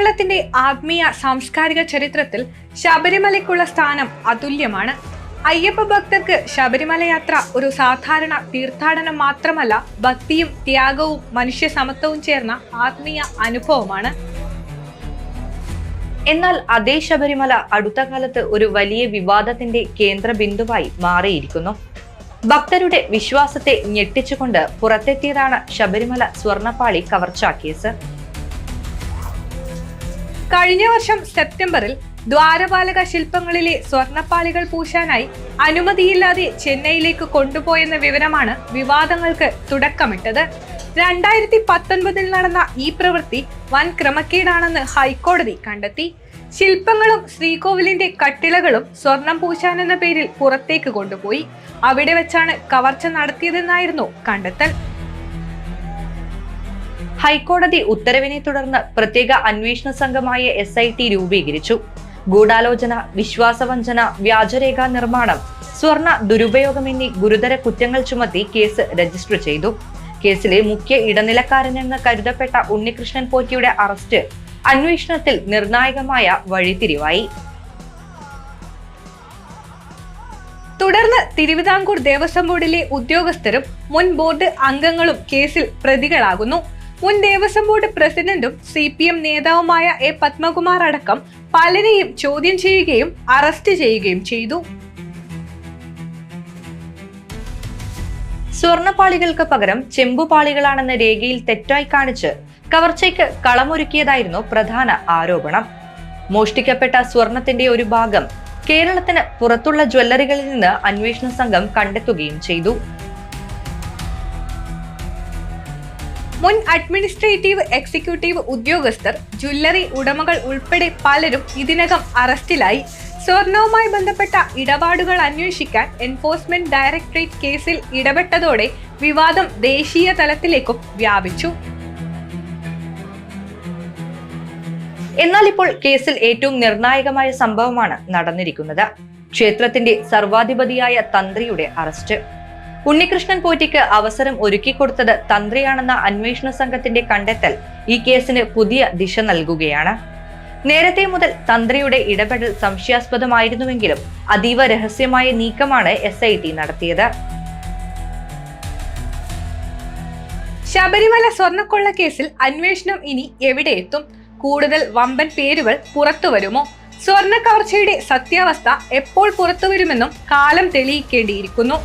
കേരളത്തിന്റെ ആത്മീയ സാംസ്കാരിക ചരിത്രത്തിൽ ശബരിമലയ്ക്കുള്ള സ്ഥാനം അതുല്യമാണ്. അയ്യപ്പ ഭക്തർക്ക് ശബരിമല യാത്ര ഒരു സാധാരണ തീർത്ഥാടനം മാത്രമല്ല ഭക്തിയും ത്യാഗവും മനുഷ്യ സമത്വവും ചേർന്ന ആത്മീയ അനുഭവമാണ്. എന്നാൽ അതേ ശബരിമല അടുത്ത കാലത്ത് ഒരു വലിയ വിവാദത്തിന്റെ കേന്ദ്ര ബിന്ദുവായി മാറിയിരിക്കുന്നു. ഭക്തരുടെ വിശ്വാസത്തെ ഞെട്ടിച്ചുകൊണ്ട് പുറത്തെത്തിയതാണ് ശബരിമല സ്വർണപ്പാളി കവർച്ചാ കേസ്. കഴിഞ്ഞ വർഷം സെപ്റ്റംബറിൽ ദ്വാരപാലക ശില്പങ്ങളിലെ സ്വർണപ്പാളികൾ പൂശാനായി അനുമതിയില്ലാതെ ചെന്നൈയിലേക്ക് കൊണ്ടുപോയെന്ന വിവരമാണ് വിവാദങ്ങൾക്ക് തുടക്കമിട്ടത്. രണ്ടായിരത്തി പത്തൊൻപതിൽ നടന്ന ഈ പ്രവൃത്തി വൻ ക്രമക്കേടാണെന്ന് ഹൈക്കോടതി കണ്ടെത്തി. ശില്പങ്ങളും ശ്രീകോവിലിന്റെ കട്ടിളകളും സ്വർണം പൂശാൻ എന്ന പേരിൽ പുറത്തേക്ക് കൊണ്ടുപോയി. അവിടെ വെച്ചാണ് കവർച്ച നടത്തിയതെന്നായിരുന്നു കണ്ടെത്തൽ. ഹൈക്കോടതി ഉത്തരവിനെ തുടർന്ന് പ്രത്യേക അന്വേഷണ സംഘമായ എസ് ഐ ടി രൂപീകരിച്ചു. ഗൂഢാലോചന വിശ്വാസവഞ്ചന വ്യാജരേഖാ നിർമ്മാണം സ്വർണ ദുരുപയോഗം എന്നീ ഗുരുതര കുറ്റങ്ങൾ ചുമത്തി കേസ് രജിസ്റ്റർ ചെയ്തു. കേസിലെ മുഖ്യ ഇടനിലക്കാരനെന്ന് കരുതപ്പെട്ട ഉണ്ണികൃഷ്ണൻ പോറ്റിയുടെ അറസ്റ്റ് അന്വേഷണത്തിൽ നിർണായകമായ വഴിത്തിരിവായി. തുടർന്ന് തിരുവിതാംകൂർ ദേവസ്വം ബോർഡിലെ ഉദ്യോഗസ്ഥരും മുൻ ബോർഡ് അംഗങ്ങളും കേസിൽ പ്രതികളാകുന്നു. മുൻ ദേവസ്വം ബോർഡ് പ്രസിഡന്റും സി പി എം നേതാവുമായ എ പത്മകുമാർ അടക്കം പലരെയും ചോദ്യം ചെയ്യുകയും അറസ്റ്റ് ചെയ്യുകയും ചെയ്തു. സ്വർണപ്പാളികൾക്ക് പകരം ചെമ്പുപാളികളാണെന്ന രേഖയിൽ തെറ്റായി കാണിച്ച് കവർച്ചയ്ക്ക് കളമൊരുക്കിയതായിരുന്നു പ്രധാന ആരോപണം. മോഷ്ടിക്കപ്പെട്ട സ്വർണത്തിന്റെ ഒരു ഭാഗം കേരളത്തിന് പുറത്തുള്ള ജ്വല്ലറികളിൽ നിന്ന് അന്വേഷണ സംഘം കണ്ടെത്തുകയും ചെയ്തു. മുൻ അഡ്മിനിസ്ട്രേറ്റീവ് എക്സിക്യൂട്ടീവ് ഉദ്യോഗസ്ഥർ ജ്വല്ലറി ഉടമകൾ ഉൾപ്പെടെ പലരും ഇതിനകം അറസ്റ്റിലായി. സ്വർണവുമായി ബന്ധപ്പെട്ട ഇടപാടുകൾ അന്വേഷിക്കാൻ എൻഫോഴ്സ്മെന്റ് ഡയറക്ടറേറ്റ് കേസിൽ ഇടപെട്ടതോടെ വിവാദം ദേശീയ തലത്തിലേക്കും വ്യാപിച്ചു. എന്നാൽ ഇപ്പോൾ കേസിൽ ഏറ്റവും നിർണായകമായ സംഭവമാണ് നടന്നിരിക്കുന്നത്. ക്ഷേത്രത്തിന്റെ സർവാധിപതിയായ തന്ത്രിയുടെ അറസ്റ്റ്. ഉണ്ണികൃഷ്ണൻ പോറ്റിക്ക് അവസരം ഒരുക്കിക്കൊടുത്തത് തന്ത്രിയാണെന്ന അന്വേഷണ സംഘത്തിന്റെ കണ്ടെത്തൽ ഈ കേസിന് പുതിയ ദിശ നൽകുകയാണ്. നേരത്തെ മുതൽ തന്ത്രിയുടെ ഇടപെടൽ സംശയാസ്പദമായിരുന്നുവെങ്കിലും അതീവ രഹസ്യമായ നീക്കമാണ് എസ് ഐ ടി നടത്തിയത്. ശബരിമല സ്വർണക്കൊള്ള കേസിൽ അന്വേഷണം ഇനി എവിടെ എത്തും? കൂടുതൽ വമ്പൻ പേരുകൾ പുറത്തു വരുമോ? സ്വർണ കവർച്ചയുടെ സത്യാവസ്ഥ എപ്പോൾ പുറത്തുവരുമെന്നും കാലം തെളിയിക്കേണ്ടിയിരിക്കുന്നു.